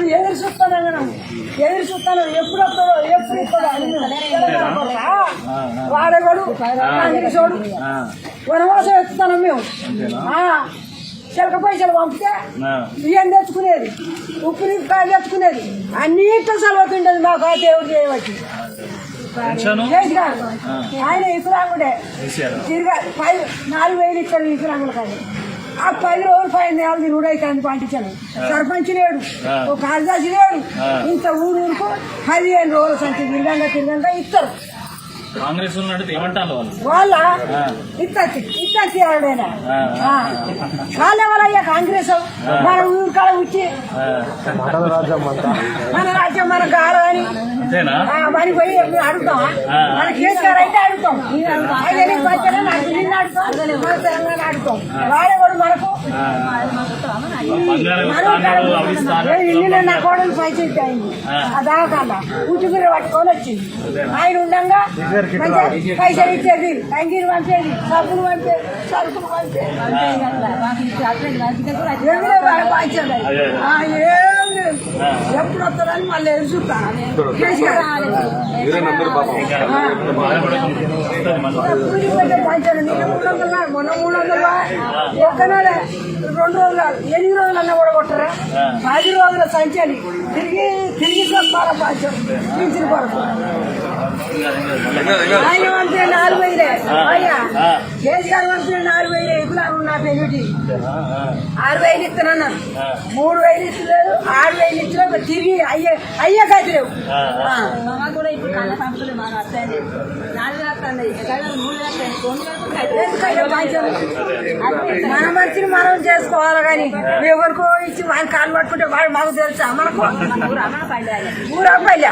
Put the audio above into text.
ఎప్పుడు ఎదురు చూస్తాను ఎదురు చూస్తాను? ఎప్పుడు వస్తాడో? ఎప్పుడు ఇస్తాడో? వాడేవాడు? కాంగ్రెసోడు ఆ, వనవాసం ఎత్తుతాను మేము. ఆ, చిలక పైసలు పంపితే. బియ్యం తెచ్చుకునేది. ఉప్పు నీళ్ళు తెచ్చుకునేది. అన్నిట్లో సెలవుతుండేది మాకు ఆ దేవుడు చేయవచ్చు ఆయన ఇసురాంగుడే తిరిగా పై నాలుగు వేలు ఇచ్చాడు ఇసురాంగులు కానీ ఆ పది రోజులు పది నెలలు తిరుగుడు అయితే పంపించాను సర్పంచ్ లేడు. ఒక కార్యదర్శి లేడు. ఇంత ఊరు ఊరుకు పదిహేను రోజుల సంఖ్య తిరగంగా తిరగంగా ఇస్తారు. కాంగ్రెస్ ఏమంటారు వాళ్ళు? వాళ్ళ. ఇత్తచ్చి ఇత్తచ్చి ఆవిడైనా ఆ. కాలేవాళ్ళయ్యా కాంగ్రెస్? మన ఊరు కాడ వచ్చి మన రాజ్యం మన కాలని మరి పోయి అడుగుతాం. మన కేసీఆర్ అయితే అడుగుతాం. మన తెలంగాణ మనకు. ఇల్లు నా కోడలు పైసలు ఇచ్చాయింది ఆ. దావకాల. ఉట్టుకుని పట్టుకొని వచ్చింది. ఆయన ఉండగా పైసలు ఇచ్చేది. అంగీలు పంపేది సబ్బులు పంపేది సరుకులు పంపేది ఎవరో ఎప్పుడు మళ్ళీ చూస్తాను మొన్న మూడు వందల ఒక్కనాడే రెండు రోజులు ఎనిమిది రోజులు అన్న కూడా కొట్టరా పది రోజుల సంచాలి తిరిగి తిరిగి చెప్పాలి పాచం పింఛన్ కొరకు ఆయన వంతే నాలుగు వేలే అయ్యా కేసీఆర్ వంతే నాలుగు వేలే ఇప్పుడు నా పెళ్ళి ఆరు వేలు ఇస్తున్నాను మూడు వేలు ఇస్తలేదు ఆరు వేలు ఇచ్చలేదు తిరిగి అయ్యే అయ్యే కాదు ఆ. కూడా ఇప్పుడు కళ్ళ పంపులు బాగా వస్తాయి నాలుగు వస్తుంది మూడు మన మనిషిని మనం చేసుకోవాలి కానీ ఎవరికో ఇచ్చి వాడిని కాలు పట్టుకుంటే వాడు మాకు తెలుసా? మనకు? ఊరపల్లి